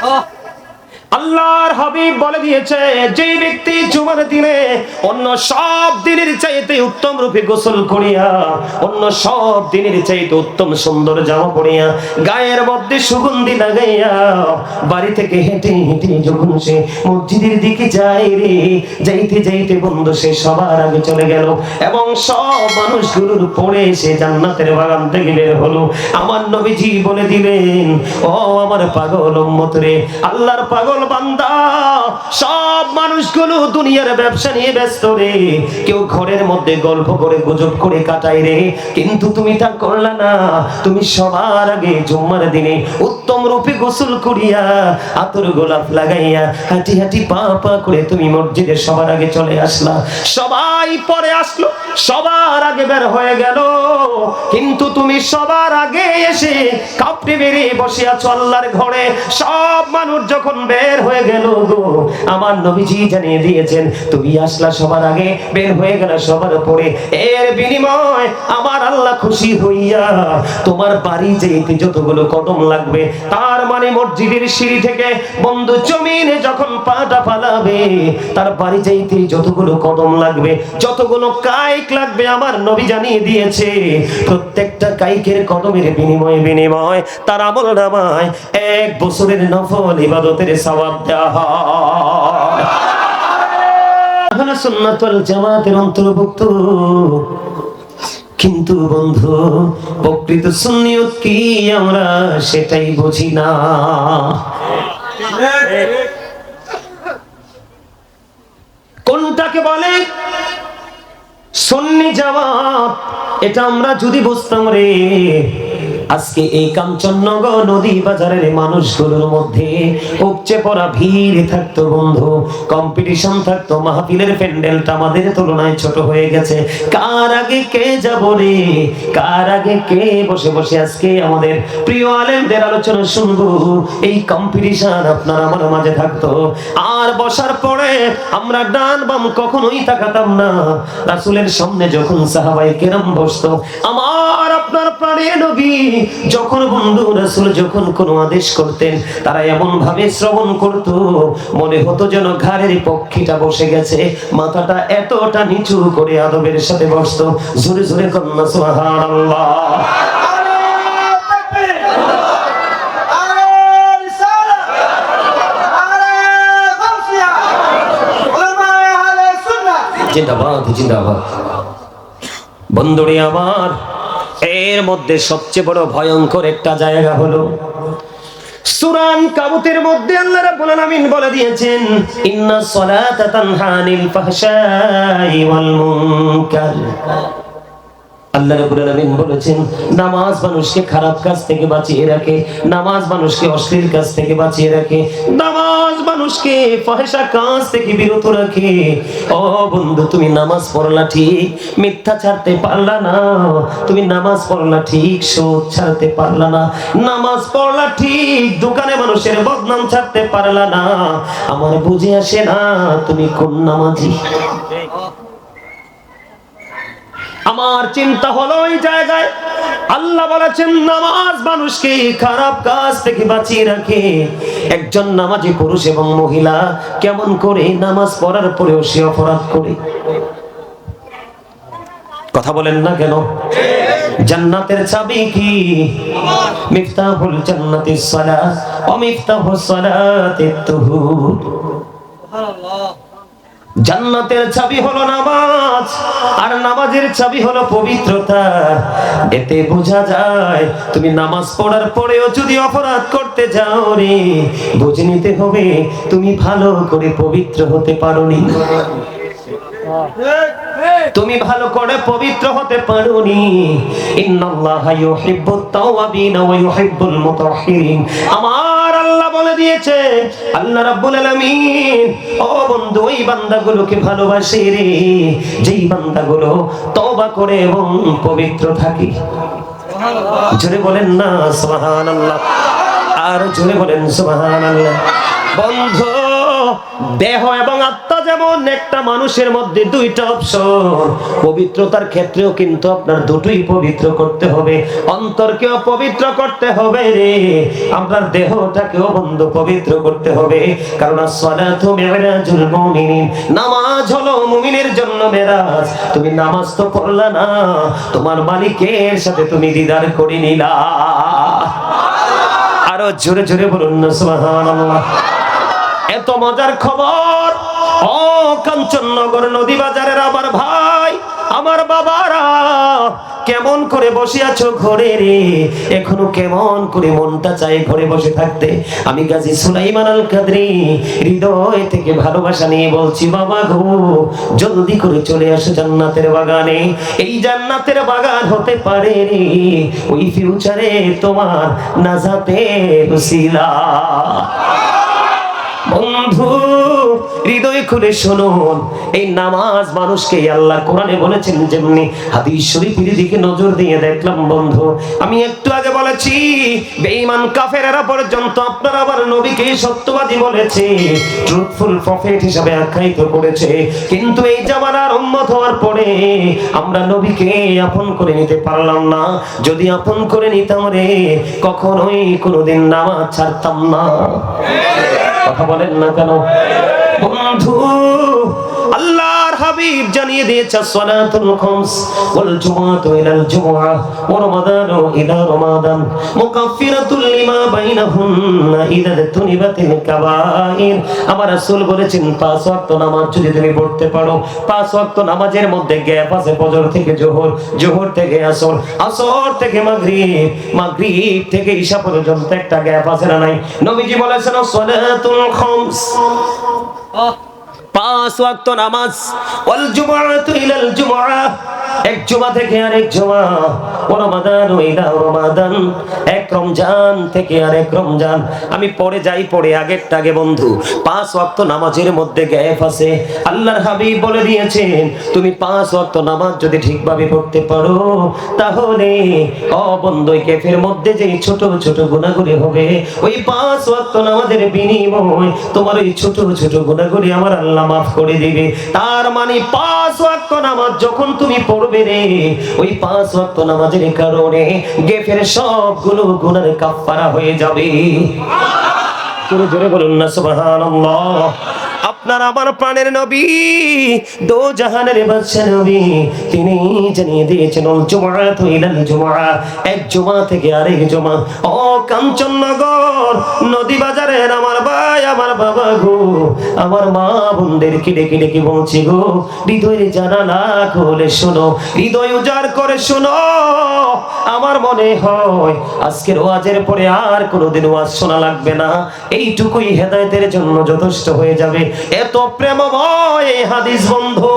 好。আল্লাহর হাবিব বলে দিয়েছে, যে ব্যক্তি জুমার দিনে অন্য সব দিনের চাইতে উত্তম রূপে গোসল করিয়া, অন্য সব দিনের চাইতে উত্তম সুন্দর জামা পরিয়া, গায়ের মধ্যে সুগন্ধি লাগাইয়া বাড়ি থেকে হেঁটে হেঁটে যখন সে মসজিদের দিকে যায় রে, যাইতে যাইতে বন্ধু সে সবার আগে চলে গেল এবং সব মানুষগুলোর পরে সে জান্নাতের বাগান থেকে বের হলো। আমার নবীজি বলে দিলেন, ও আমার পাগল উম্মত রে, আল্লাহর পাগল বান্দা। সব মানুষগুলো দুনিয়ার ব্যবসা নিয়ে ব্যস্ত রে। কেউ ঘরের মধ্যে গল্প করে, গুজব করে কাটায় রে। কিন্তু তুমি তা করলা না। তুমি সবার আগে জুম্মার দিনে উত্তম রূপে গোসল করিয়া আতর গোলাপ লাগাইয়া হাঁটি হাঁটি পা পা করে তুমি মসজিদে সবার আগে চলে আসলা। সবাই পরে আসলো, সবার আগে বের হয়ে গেল। কিন্তু তুমি সবার আগে এসে কাপড়ে বেরিয়ে বসে আছো আল্লাহর ঘরে। সব মানুষ যখন বের হয়ে গেল গো। আমার নবীজি জানিয়ে দিয়েছেন, তুমি আসলা সবার আগে, বের হয়ে গেল সবার পরে এর বিনিময় আমার আল্লাহ খুশি হইয়া তোমার বাড়ি যেতে যতগুলো কদম লাগবে, তার মানে মসজিদের সিঁড়ি থেকে বন্ধু জমিনে যখন পাটা পালাবে, তার বাড়ি যাইতে যতগুলো কদম লাগবে, যতগুলো কাইক লাগবে আমার নবী জানিয়ে দিয়েছে। প্রত্যেকটা কাইকের কদমের বিনিময়ে, বিনিময়, তার আমল নামায় এক বছরের নফল ইবাদতের সওয়াব দেওয়া হয়। আহলে সুন্নাত ওয়াল জামাতের অন্তর্ভুক্ত। কিন্তু বন্ধু, প্রকৃত সুন্নিয়ত কি? আমরা সেটাই বুঝি না। কোনটাকে বলে? সন্নি জামাত এটা আমরা যদি বুঝতাম রে। আজকে এই কাঞ্চননগর নদী বাজারের মানুষগুলোর মধ্যে উপচে পড়া ভিড় থাকতো বন্ধু কম্পিটিশন থাকতো, মাহফিলের প্যান্ডেলটা আমাদের তুলনায় ছোট হয়ে গেছে। কার আগে কে যাব রে? কার আগে কে বসে বসে আজকে আমাদের প্রিয় আলেমদের আলোচনা শুনব? এই কম্পিটিশন আপনার আমার মাঝে থাকতো। আর বসার পরে আমরা ডান বাম কখনোই তাকাতাম না। রাসূলের সামনে যখন সাহাবাই কেরাম বসতো, আমার আপনার প্রাণে নবী। যখন বন্ধু রাসূল যখন কোনো আদেশ করতেন, তারা এমন ভাবে শ্রবণ করত, মনে হতো যেন ঘাড়ের পক্ষীটা বসে গেছে, মাথাটা এতটা নিচু করে আদবের সাথে বসতো। জোরে জোরে কন্যা, সুবহানাল্লাহ। জিন্দাবাদ জিন্দাবাদ। বন্ধুরে আমার এর মধ্যে সবচেয়ে বড় ভয়ঙ্কর একটা জায়গা হলো সুরান কাবুতের মধ্যে আল্লাহ রাব্বুল আলামিন বলে দিয়েছেন, ইন্না সলাতা তানহা ফাহশাই ওয়াল মুনকার। আল্লাহ আলামিন বলেছেন, নামাজ মানুষকে খারাপ কাজ থেকে বাঁচিয়ে রাখে, নামাজ মানুষকে অশ্লীল কাজ থেকে বাঁচিয়ে রাখে, নামাজ মানুষকে কাজ থেকে বিরত রাখে। ও বন্ধু, তুমি নামাজ পড়লা ঠিক, মিথ্যা ছাড়তে পারলা না। তুমি নামাজ পড়লা ঠিক, সুদ ছাড়তে পারলা না। নামাজ পড়লা ঠিক, দোকানে মানুষের বদনাম ছাড়তে পারলা না। আমার বুঝে আসে না তুমি কোন নামাজি। আমার চিন্তা হলো ওই জায়গায়। আল্লাহ বলেছেন, নামাজ মানুষকে খারাপ কাজ থেকে বাঁচিয়ে রাখে। একজন নামাজি পুরুষ এবং মহিলা কেমন করে নামাজ পড়ার পরেও সে অপরাধ করে? কথা বলেন না কেন? জান্নাতের চাবি কি? মিফতাহুল জান্নাতিস সালাত ওয়া মিফতাহুস সালাতিত তুহুর জান্নাতের চাবি হলো নামাজ, আর নামাজের চাবি হলো পবিত্রতা। এতে বোঝা যায়, তুমি নামাজ পড়ার পরেও যদি অপরাধ করতে যাও রে, বুঝে নিতে হবে তুমি ভালো করে পবিত্র হতে পারোনি। তুমি ভালো করে পবিত্র হতে পারোনি। ইন্নাল্লাহা ইউহিব্বুত তাওয়াবিন ওয়া ইউহিব্বুল মুতাহহিরিন আমার আল্লাহ বলে দিয়েছে আল্লাহ রাব্বুল আলামিন ও বন্ধু ওই বান্দাগুলোকে ভালোবাসে রে। যেই বান্দাগুলো তওবা করে এবং পবিত্র থাকে। জোরে বলেন না সুবহানাল্লাহ। আর জোরে বলেন সুবহানাল্লাহ। বন্ধু দেহ এবং আত্মা যেমন একটা মানুষের মধ্যে দুইটা অপশন। পবিত্রতার ক্ষেত্রেও কিন্তু আপনার দুটোই পবিত্র করতে হবে। অন্তরকেও পবিত্র করতে হবে রে। আপনার দেহটাকেও বন্ধ পবিত্র করতে হবে। কারণ আসসালাতু মিরাজুল মুমিনিন। নামাজ হলো মুমিনের জন্য মেরাজ। তুমি নামাজ তো পড়লা না। তোমার মালিকের সাথে তুমি দিদার করে নিলা। আরও জোরে জোরে বলুন না, সুবহানাল্লাহ। এত মজার খবর। ও কাঞ্চননগর নদী বাজারের আমার ভাই, আমার বাবারা, কেমন করে বসে আছো ঘরে রে? এখনও কেমন করে মনটা চায় ঘরে বসে থাকতে? আমি গাজী সুলাইমান আল কাদরি হৃদয় থেকে ভালোবাসা নিয়ে বলছি, বাবা গো, জলদি করে চলে আসো জান্নাতের বাগানে। এই জান্নাতের বাগান হতে পারে রে, ওই ফিউচারে তোমার নাজাতের উসিলা। বন্ধু, হৃদয় খুলে শুনুন। এই নামাজ মানুষকে আল্লাহ কোরআনে বলেছেন যেমনি হাদিস শরীফের দিকে নজর দিয়ে দেখলাম বন্ধু। আমি একটু আগে বলেছি, বেঈমান কাফেরেরা পর্যন্ত আপনার আবার নবীকে সত্যবাদী বলেছে ট্রুথফুল প্রফেট হিসাবে আখ্যায়িত করেছে। কিন্তু এই জামানার উম্মত হওয়ার পরে আমরা নবীকে আপন করে নিতে পারলাম না। যদি আপন করে নিতাম রে, কখনোই কোনোদিন নামাজ ছাড়তাম না। কথা বলেন না কেন? বন্ধু আল্লাহর হাবিব জানিয়ে দিয়েছে, সালাতুল খামস ওয়াল জুমআতু ইলাল জুমআহ ওয়া রমাদানু ইলা রমাদান মুকাফফিরাতুল লিমা বাইনাহুন্না ইদা তুনিবাতিল কাবাইর। আমার রাসূল বলেছেন, পাঁচ ওয়াক্ত নামাজ যদি তুমি পড়তে পারো, পাঁচ ওয়াক্ত নামাজের মধ্যে গ্যাপ আছে, ফজর থেকে জোহর জোহর থেকে আসর আসর থেকে মাগরিব মাগরিব থেকে ঈশা পর্যন্ত একটা গ্যাপ আছে না নাই? নবীজি বলেছেন, সালাতুল খামস পাঁচ ওয়াক্ত নামাজ। ওয়াল জুমআতু ইলাল জুমআ। এক জুমা থেকে আরেক জুমা, ও রমাদান ইলা রমাদান। এক রমজান থেকে আরেক রমজান। আমি পরে যাই পরে আগেরটা আগে বন্ধু। পাঁচ ওয়াক্ত নামাজের মধ্যে গ্যাপ আছে। আল্লাহর হাবিব বলে দিয়েছেন, তুমি পাঁচ ওয়াক্ত নামাজ যদি ঠিকভাবে পড়তে পারো, তাহলে ও বন্ধু এই গ্যাপের মধ্যে যে ছোট ছোট গুণাগুলি হবে, ওই পাঁচ ওয়াক্ত নামাজের বিনিময় তোমার ওই ছোট ছোট গুণাগুলি আমার আল্লাহ মাফ করে দিবে। তার মানে পাঁচ ওয়াক্ত নামাজ যখন তুমি পড়বে রে ওই পাঁচ ওয়াক্ত নামাজের কারণে গেফের সবগুলো গুনার কাফারা হয়ে যাবে। জোরে বলুন না সুবহানাল্লাহ। আপনার আমার প্রাণের নবী, দো জাহানের বাদশা নবী, তিনি জানিয়ে দিয়েছেন ওল জুমআতু ইলাল জুমআ এক জুমা থেকে আরেক জুমা ও কাঞ্চননগর, নদী বাজারের আমার ভাই, আমার বাবা গো, আমার মা বোনদেরকে ডেকে ডেকে বলছি গো, হৃদয়ের জানালা খুলে শোনো, হৃদয় উজাড় করে শোনো। আমার মনে হয় আজকের ওয়াজের পরে আর কোনোদিন ওয়াজ শোনা লাগবে না। এইটুকুই হেদায়েতের জন্য যথেষ্ট হয়ে যাবে। এত প্রেমময় এই হাদিস, বন্ধু,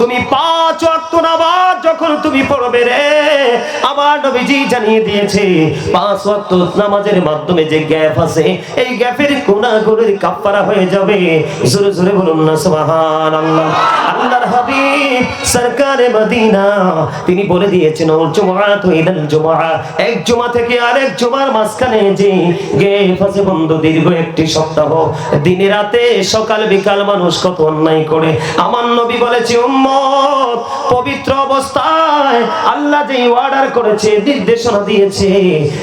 তুমি পাঁচ ওয়াক্ত নামাজ যখন তুমি পড়বে রে, আমার নবীজি জানিয়ে দিয়েছে, পাঁচ ওয়াক্ত নামাজের মাধ্যমে যে গ্যাপ আছে, এই গ্যাপের গুনাহগুলোর কাফারা হয়ে যাবে। জোরে জোরে বলুন না, সুবহানাল্লাহ। আল্লাহর হাবিব সরকারে মদিনা, তিনি বলে দিয়েছেন ওল জুমআতু ইলাল জুমআ। এক জুমা থেকে আরেক জুমার মাঝখানে যে গ্যাপ আছে, বন্ধু, দীর্ঘ একটি সপ্তাহ, দিনে রাতে সকাল বিকাল মানুষ কত অন্যায় করে। আমার নবী বলেছে পবিত্র অবস্থায় আল্লাহ যে অর্ডার করেছে, নির্দেশনা দিয়েছে,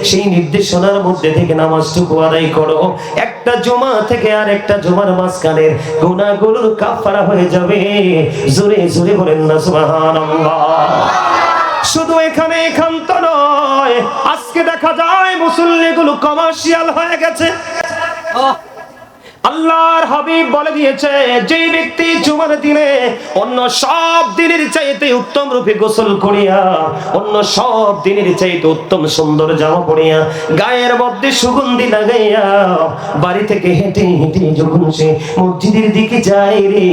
সেই নির্দেশনার মধ্যে থেকে নামাজটুকু আদায় করো। একটা জমা থেকে আর একটা জমার মাঝখানের গুনাহগুলোর কাফারা হয়ে যাবে। জোরে জোরে বলেন না, সুবহানাল্লাহ। শুধু এখানে একান্ত নয়, আজকে দেখা যায় মুসল্লিগুলো কমার্শিয়াল হয়ে গেছে। আল্লাহর হাবিব বলে দিয়েছে যে ব্যক্তি জুমার দিনে অন্য সব দিনের চাইতে উত্তম রূপে গোসল করিয়া, অন্য সব দিনের চাইতে উত্তম সুন্দর জামা পরিয়া, গায়ের মধ্যে সুগন্ধি লাগাইয়া বাড়ি থেকে হেঁটে হেঁটে যখন সে মসজিদের দিকে যায় রে,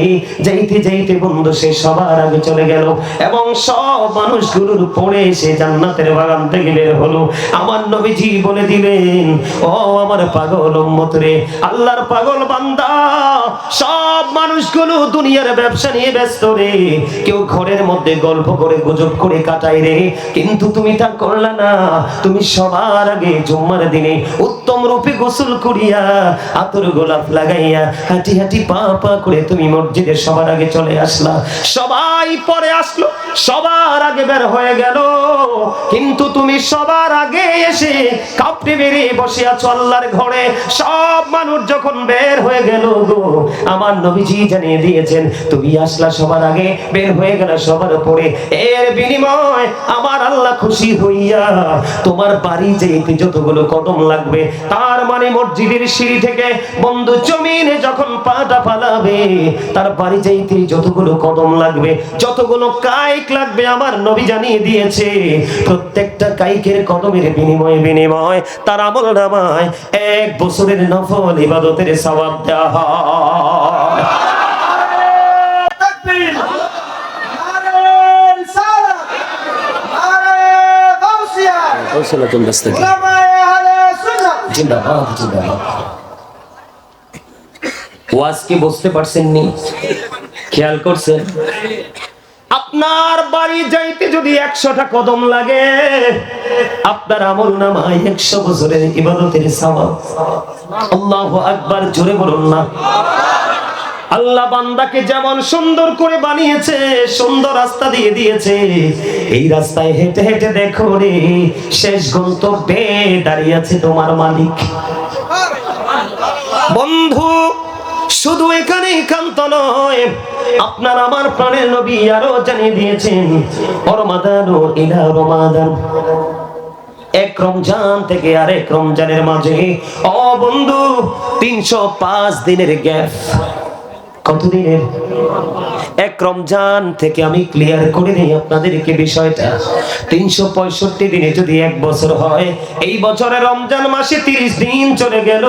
যাইতে যাইতে বন্ধু সে সবার আগে চলে গেল এবং সব মানুষগুলোর পড়ে সে জান্নাতের বাগান থেকে বের হলো। আমার নবীজি বলে দিলেন, ও আমার পাগল উম্মত রে, আল্লাহর পাগল পাগল বান্দা। সব মানুষগুলো দুনিয়ার ব্যবসা নিয়ে ব্যস্ত রে। কেউ ঘরের মধ্যে গল্প করে, গুজব করে কাটায় রে। কিন্তু তুমি তা করলা না। তুমি সবার আগে জুম্মার দিনে উত্তম রূপে গোসল করিয়া আতর গোলাপ লাগাইয়া হাঁটি হাঁটি পা পা করে তুমি মসজিদে সবার আগে চলে আসলা। সবাই পরে আসলো, সবার আগে বের হয়ে গেল। কিন্তু তুমি সবার আগে এসে কাপড়ে বেরিয়ে বসে আছো আল্লাহর ঘরে। সব মানুষ যখন বের হয়ে গেল গো। আমার নবীজি জানিয়ে দিয়েছেন, তুমি আসলা সবার আগে, বের হয়ে গেল সবার পরে এর বিনিময় আমার আল্লাহ খুশি হইয়া তোমার বাড়ি যেতে যতগুলো কদম লাগবে, তার মানে মসজিদের সিঁড়ি থেকে বন্ধু জমিনে যখন পাটা পালাবে তার বাড়ি যাইতে যতগুলো কদম লাগবে, যতগুলো কাইক লাগবে, আমার নবী জানিয়ে দিয়েছে, প্রত্যেকটা কাইকের কদমের বিনিময়ে বিনিময়, তার আমল নামায় এক বছরের নফল ইবাদতের জবাব দেওয়া বুঝতে পারছেননি? খেয়াল করছেন? আপনার বাড়ি যাইতে যদি একশোটা কদম লাগে আপনার আমল নামায় একশো বছরের ইবাদতের সওয়াব। আল্লাহ আকবার, জোরে বলুন না। আল্লাহ বান্দাকে যেমন সুন্দর করে বানিয়েছে, সুন্দর রাস্তা দিয়ে দিয়েছে, এই রাস্তায় হেঁটে হেঁটে দেখো রে শেষ গন্তব্যে দাঁড়িয়ে আছে তোমার মালিক। বন্ধু শুধু এখানে একান্ত নয়, আপনার আমার প্রাণের নবী আরও জানিয়ে দিয়েছেন রমাদান ইলা রমাদান এক রমজান থেকে আরেক রমজানের মাঝে, ও বন্ধু, তিনশো পাঁচ দিনের গ্যাপ। কতদিনের? এক রমজান থেকে আমি ক্লিয়ার করে দিই আপনাদেরকে বিষয়টা। তিনশো পঁয়ষট্টি দিনে যদি এক বছর হয়, এই বছরে রমজান মাসে তিরিশ দিন চলে গেল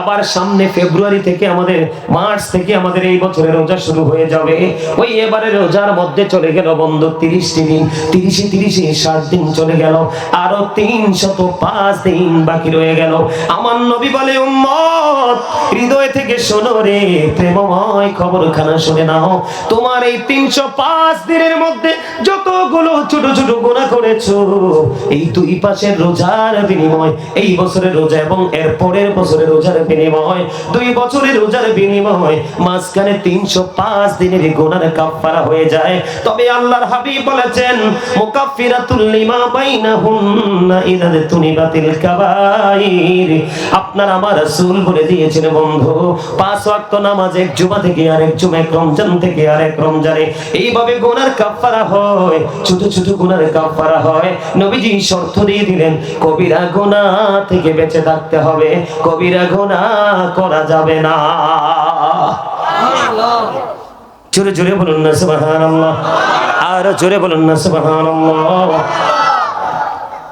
আবার সামনে ফেব্রুয়ারি থেকে আমাদের, মার্চ থেকে আমাদের এই বছরে রোজা শুরু হয়ে যাবে। ওই এবারে রোজার মধ্যে চলে গেল বন্ধ তিরিশটি দিন। তিরিশে তিরিশে ষাট দিন চলে গেল। আরও তিনশত পাঁচ দিন বাকি রয়ে গেল। আমার নবী বলে হৃদয় থেকে শোনো রে প্রেমময় খবরখানা শুনে নাও। তোমার এই তিনশো পাঁচ দিনের মধ্যে যতগুলো ছোট ছোট গোনা করেছ, এই দুই পাশের রোজার বিনিময়, এই বছরের রোজা এবং এর পরের বছরের রোজার বিনিময়, দুই বছরের রোজার বিনিময়, মাঝখানে তিনশো পাঁচ দিনের গোনার কাফারা হয়ে যায়। তবে আল্লাহর হাবিব বলেছেন মুকাফিরাতুল লিমা বাইনাহুন্না ইদা তুনিবাতিল কাবাইর। আপনার আমার রাসূল বলে দিয়েছেন, বন্ধু, পাঁচ ওয়াক্ত নামাজ এক জুমা থেকে, আরেক জুমা এক রমজান থেকে, আরেক রমজানে। এইভাবে গুনার কাফারা হয়, ছোট ছোট গুনার কাফারা হয়। নবীজি শর্ত দিয়ে দিলেন, কবিরা গুনাহ থেকে বেঁচে থাকতে হবে, কবিরা গুনাহ করা যাবে না। জোরে জোরে বলুন না, সুবহানাল্লাহ। আর জোরে বলুন না, সুবহানাল্লাহ।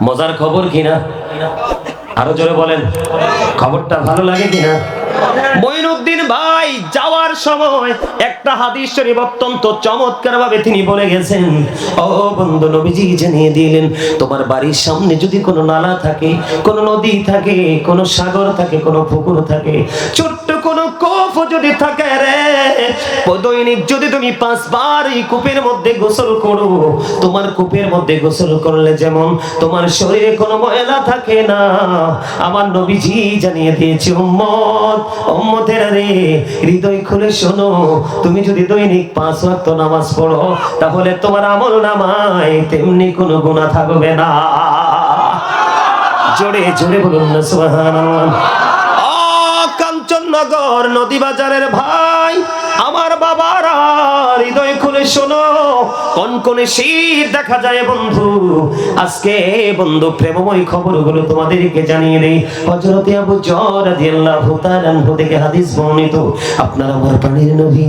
মজার খবর কিনা? আরও জোরে বলেন। খবরটা ভালো লাগে কিনা? ভাই, যাওয়ার সময় একটা হাদিস শরীফ অত্যন্ত চমৎকার ভাবে তিনি বলে গেছেন। ও বন্ধু, নবীজি জানিয়ে দিলেন, তোমার বাড়ির সামনে যদি কোনো নালা থাকে, কোনো নদী থাকে, কোনো সাগর থাকে, কোনো পুকুর থাকে, ছোট্ট যদি থাকে রে, দৈনিক যদি তুমি পাঁচবার এই কূপের মধ্যে গোসল করো, তোমার কূপের মধ্যে গোসল করলে যেমন তোমার শরীরে কোনো ময়লা থাকে না। আমার নবীজি জানিয়ে দিয়েছে, উম্মত, উম্মতের রে হৃদয় খুলে শোনো, তুমি যদি দৈনিক পাঁচ ওয়াক্ত নামাজ পড়ো, তাহলে তোমার আমল নামায় তেমনি কোনো গুনাহ থাকবে না। জোরে জোরে বলুন না, সুবহানাল্লাহ। কাঞ্চননগর নদী বাজারের ভাই আমার বাবার হৃদয় খুলে শোনো। কোন কোন শীত দেখা যায় বন্ধু। আজকে বন্ধু, প্রেমময় খবরগুলো তোমাদেরকে জানিয়ে আবু জর তাআলা থেকে হাদিস বর্ণিত। আমার নবী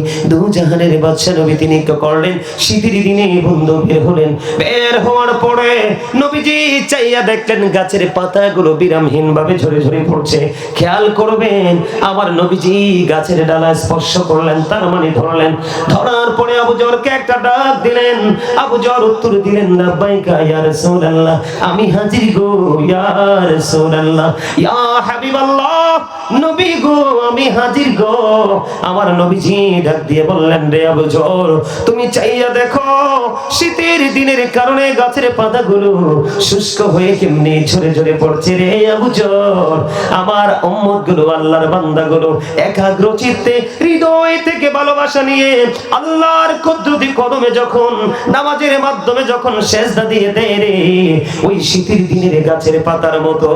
বাদশা নবী তিনি করলেন, শীতের দিনে বন্ধু বের হলেন। বের হওয়ার পরে নবীজি চাইয়া দেখলেন, গাছের পাতাগুলো বিরামহীন ভাবে ঝরে ঝরে পড়ছে। খেয়াল করবেন, আমার নবীজি গাছের ডালা স্পর্শ করলেন, তার মানে ধরলেন। ধরার পরে আবু জরকে একটা ডাক দিলেন। আবু জর উত্তর দিলেন, লাব্বাইকা ইয়া রাসূলুল্লাহ। আমি হাজির গো, ইয়া রাসূলুল্লাহ। ইয়া হাবিবাল্লাহ, নবী গো, আমি হাজির গো। আমার নবীজি ডাক দিয়ে বললেন, রে আবু জর তুমি চাইয়া দেখো, শীতের দিনের কারণে গাছের পাতাগুলো শুষ্ক হয়ে কেমনি ঝরে ঝরে পড়ছে রে আবু জর আমার উম্মতগুলো আল্লাহর বান্দা গুলো একাগ্র চিত্তে, হৃদয় থেকে ভালোবাসা নিয়ে আল্লাহর কুদরতি কদমে যখন, নামাজের মাধ্যমে যখন সেজদা দিয়ে দেয় রে, ওই শীতের দিনের গাছের পাতার মতো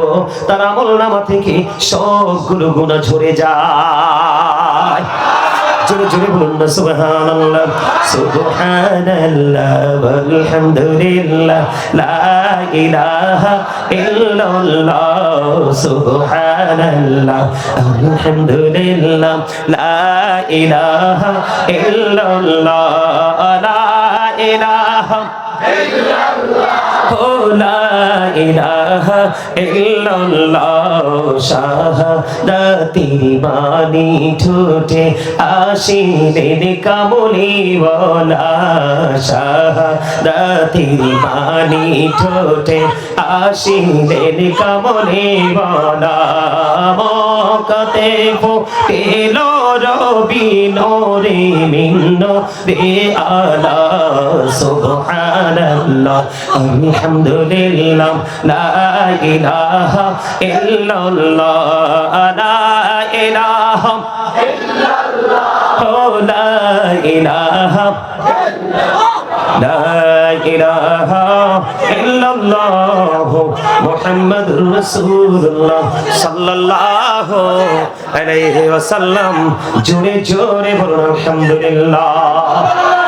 তার আমল নামা থেকে সবগুলো গুণা ঝরে যায়। জোরে জোরে বলুন না, সুবহানাল্লাহ সুবহানাল্লাহ, আলহামদুলিল্লাহ, লা ইলাহা ইল্লাল্লাহ, সুবহানাল্লাহ, আলহামদুলিল্লাহ, লা ইলাহা ইল্লাল্লাহ, লা ইলাহা শাহাদাতির বাণী ঠোঁটে আসিলেন কামলি বলা শাহাদাতির বাণী ঠোঁটে আসিলেন কামলি বলা মকতে ফুটেল রবি নোরে মিন্ন রে আলা সুবহানাল্লাহ আলহামদুলিল্লাহ লা ইলাহা ইল্লাল্লাহ লা ইলাহা ও লা ইলাহা لا মোহাম্মদ রসুল্লাহ সাল্লাল্লাহু আলাইহি ওয়াসাল্লাম। জোরে জোরে বলুন আলহামদুলিল্লাহ।